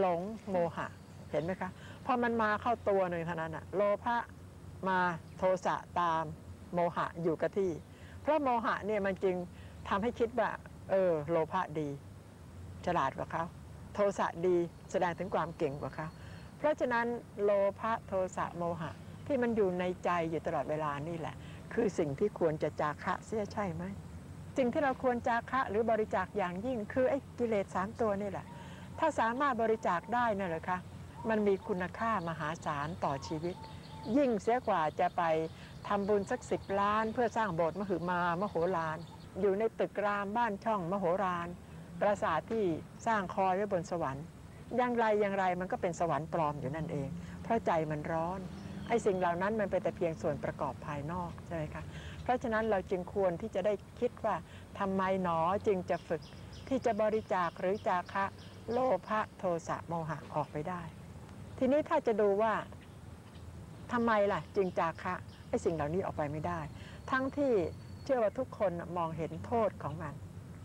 หลงโมหะ เห็นไหมคะพอมันมาเข้าตัวหนึ่งเท่านั้นอะโลภะมาโทสะตามโมหะอยู่กับที่ เพราะโมหะเนี่ยมันจึงทำให้คิดว่า เออ โลภะดี ฉลาดกว่าเขาโทสะดีแสดงถึงความเก่งกว่าเขาเพราะฉะนั้นโลภะโทสะโมหะ ที่มันอยู่ในใจอยู่ตลอดเวลานี่แหละ คือสิ่งที่ควรจะจาคะเสียใช่ไหมสิ่งที่เราควรจาคะหรือบริจาคอย่างยิ่งคือไอ้กิเลสสามตัวนี่แหละ ถ้าสามารถบริจาคได้นั่นแหละคะมันมีคุณค่ามหาศาลต่อชีวิต ยิ่งเสียกว่าจะไปทำบุญสักสิบล้าน เพื่อสร้างโบสถ์มหึมามโหฬารอยู่ในตึกรามบ้านช่องมโหฬารปราสาทที่สร้างคอยไว้บนสวรรค์อย่างไรอย่างไรมันก็เป็นสวรรค์ปลอมอยู่นั่นเอง เพราะใจมันร้อนไอ้สิ่งเหล่านั้นมันเป็นแต่เพียงส่วนประกอบภายนอกใช่ไหมคะเพราะฉะนั้นเราจึงควรที่จะได้คิดว่าทำไมหนอจึงจะฝึกที่จะบริจาคหรือจาคะ โลภะโทสะโมหะออกไปได้ ทีนี้ถ้าจะดูว่าทำไมล่ะ จึงจาคะไอ้สิ่งเหล่านี้ออกไปไม่ได้ ทั้งที่เชื่อว่าทุกคนมองเห็นโทษของมัน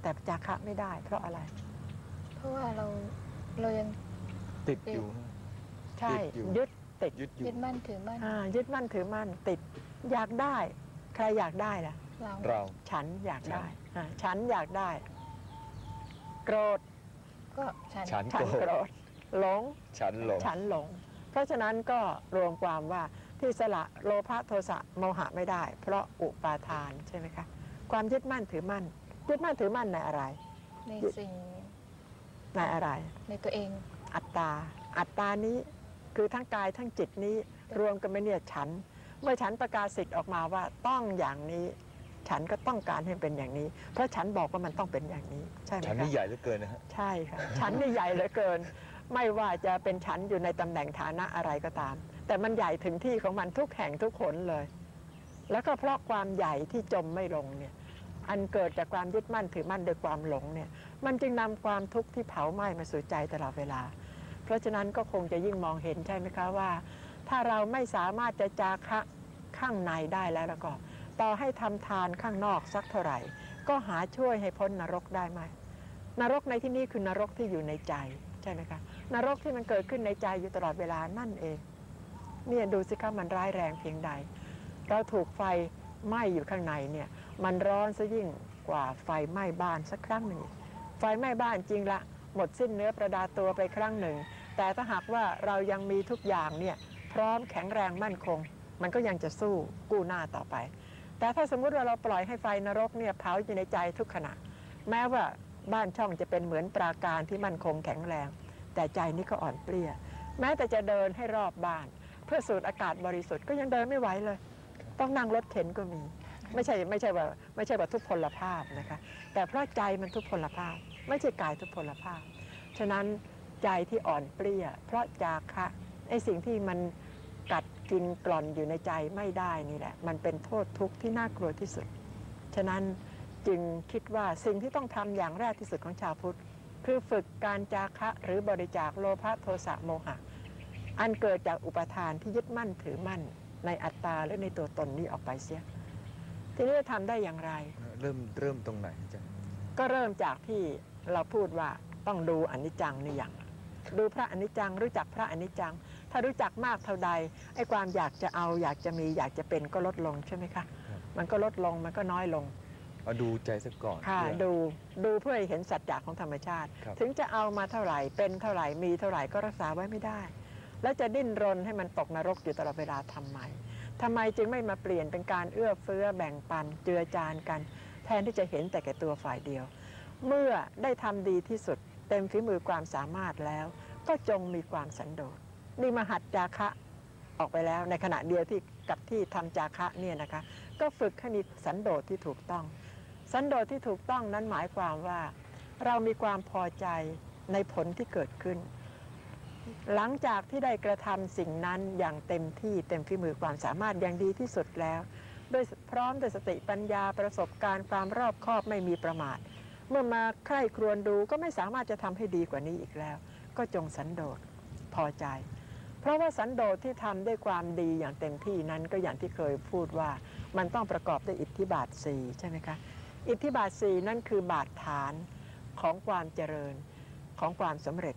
แต่จาคะไม่ได้ เพราะอะไร เพราะว่าเราเรายังติดอยู่ ใช่ติดอยู่ยึดติดยึดอยู่ยึดมั่นถือมั่นอ่ายึดมั่นถือมั่นติด อยากได้ ใครอยากได้ล่ะ เราเราฉันอยากได้อ่าฉันอยากได้ โกรธ ก็ฉันฉันฉัโกนรโกรธธหลงฉันหลง ฉันหลง เพราะฉะนั้นก็รวมความว่าที่สละโลภะโทสะโมหะไม่ได้ เพราะอุปาทานใช่ไหมคะความยึดมั่นถือมั่นยึดมั่นถือมั่นในอะไร ในสิ่งในอะไร ในตัวเองอัตตา อัตตานี้คือทั้งกายทั้งจิตนี้รวมกันไม่เนี่ยฉัน เมื่อฉันประกาศสิทธิ์ออกมาว่าต้องอย่างนี้ ฉันก็ต้องการให้เป็นอย่างนี้ เพราะฉันบอกว่ามันต้องเป็นอย่างนี้ ใช่ไหมฉันคะนี่ใหญ่เหลือเกินนะฮะใช่ค่ะฉันนี่ใหญ่เหลือเกิน ไม่ว่าจะเป็นฉันอยู่ในตำแหน่งฐานะอะไรก็ตาม แต่มันใหญ่ถึงที่ของมันทุกแห่งทุกหนเลย แล้วก็เพราะความใหญ่ที่จมไม่ลงเนี่ยอันเกิดจากความยึดมั่นถือมั่นโดยความหลงเนี่ยมันจึงนำความทุกข์ที่เผาไหม้มาสู่ใจตลอดเวลา เพราะฉะนั้นก็คงจะยิ่งมองเห็นใช่ไหมคะว่า ถ้าเราไม่สามารถจะจาคะข้างในได้แล้วแล้วก็ ต่อให้ทำทานข้างนอกสักเท่าไหร่ ก็หาช่วยให้พ้นนรกได้ไหมนรกในที่นี้คือนรกที่อยู่ในใจใช่ไหมคะนรกที่มันเกิดขึ้นในใจอยู่ตลอดเวลานั่นเองเนี่ยดูสิคะมันร้ายแรงเพียงใด เราถูกไฟไหม้อยู่ข้างในเนี่ยมันร้อนซะยิ่งกว่าไฟไหม้บ้านสักครั้งหนึ่งไฟไหม้บ้านจริงละ หมดสิ้นเนื้อประดาตัวไปครั้งหนึ่ง แต่ถ้าหากว่าเรายังมีทุกอย่างเนี่ยพร้อมแข็งแรงมั่นคง มันก็ยังจะสู้กู้หน้าต่อไป แต่ถ้าสมมุติว่าเราปล่อยให้ไฟนรกเนี่ยเผาอยู่ในใจทุกขณะ แม้ว่าบ้านช่องจะเป็นเหมือนปราการที่มั่นคงแข็งแรง แต่ใจนี่ก็อ่อนเปลี้ย แม้แต่จะเดินให้รอบบ้าน เพื่อสูดอากาศบริสุทธิ์ก็ยังเดินไม่ไหวเลย ต้องนั่งรถเข็นก็มี ไม่ใช่ไม่ใช่ว่าไม่ใช่ว่าทุพพลภาพนะคะ แต่เพราะใจมันทุพพลภาพ ไม่ใช่กายทุพพลภาพ ฉะนั้นใจที่อ่อนเปลี้ย เพราะจาคะไอสิ่งที่มัน กัดกินกร่อนอยู่ในใจไม่ได้นี่แหละ มันเป็นโทษทุกข์ที่น่ากลัวที่สุด ฉะนั้นจึงคิดว่าสิ่งที่ต้องทำอย่างแรกที่สุดของชาวพุทธ คือฝึกการจาคะหรือบริจาคโลภะโทสะโมหะ อันเกิดจากอุปทานที่ยึดมั่นถือมั่น ในอัตตาและในตัวตนนี้ออกไปเสีย ทีนี้จะทำได้อย่างไร เริ่มเริ่มตรงไหนอาจารย์ก็เริ่มจากที่เราพูดว่าต้องดูอนิจจังนี่อย่าง ดูพระอนิจจังรู้จักพระอนิจจัง ถ้ารู้จักมากเท่าใดไอ้ความอยากจะเอาอยากจะมีอยากจะเป็นก็ลดลงใช่ไหมคะมันก็ลดลงมันก็น้อยลงเอาดูใจซะก่อนค่ะเพื่อดูดูเพื่อให้เห็นสัจจะของธรรมชาติครับถึงจะเอามาเท่าไหร่เป็นเท่าไหร่มีเท่าไหร่ก็รักษาไว้ไม่ได้ แล้วจะดิ้นรนให้มันตกนรกอยู่ตลอดเวลาทำไมทำไมจึงไม่มาเปลี่ยนเป็นการเอื้อเฟื้อแบ่งปันเจือจานกัน แทนที่จะเห็นแต่แก่ตัวฝ่ายเดียว เมื่อได้ทำดีที่สุด เต็มฝีมือความสามารถแล้ว ก็จงมีความสันโดษ นี่มหัดจาคะออกไปแล้ว ในขณะเดียวที่กับที่ทำจาคะเนี่ยนะคะ ก็ฝึกให้มีสันโดษที่ถูกต้อง สันโดษที่ถูกต้องนั้นหมายความว่า เรามีความพอใจในผลที่เกิดขึ้น หลังจากที่ได้กระทำสิ่งนั้นอย่างเต็มที่เต็มฝีมือความสามารถอย่างดีที่สุดแล้วด้วยพร้อมด้วยสติปัญญาประสบการณ์ความรอบคอบไม่มีประมาท เมื่อมาใคร่ครวญดูก็ไม่สามารถจะทำให้ดีกว่านี้อีกแล้ว ก็จงสันโดษพอใจ เพราะว่าสันโดษที่ทำด้วยความดีอย่างเต็มที่นั้นก็อย่างที่เคยพูดว่ามันต้องประกอบด้วยอิทธิบาทสี่ใช่ไหมคะอิทธิบาทสี่นั่นคือบาทฐานของความเจริญของความสำเร็จ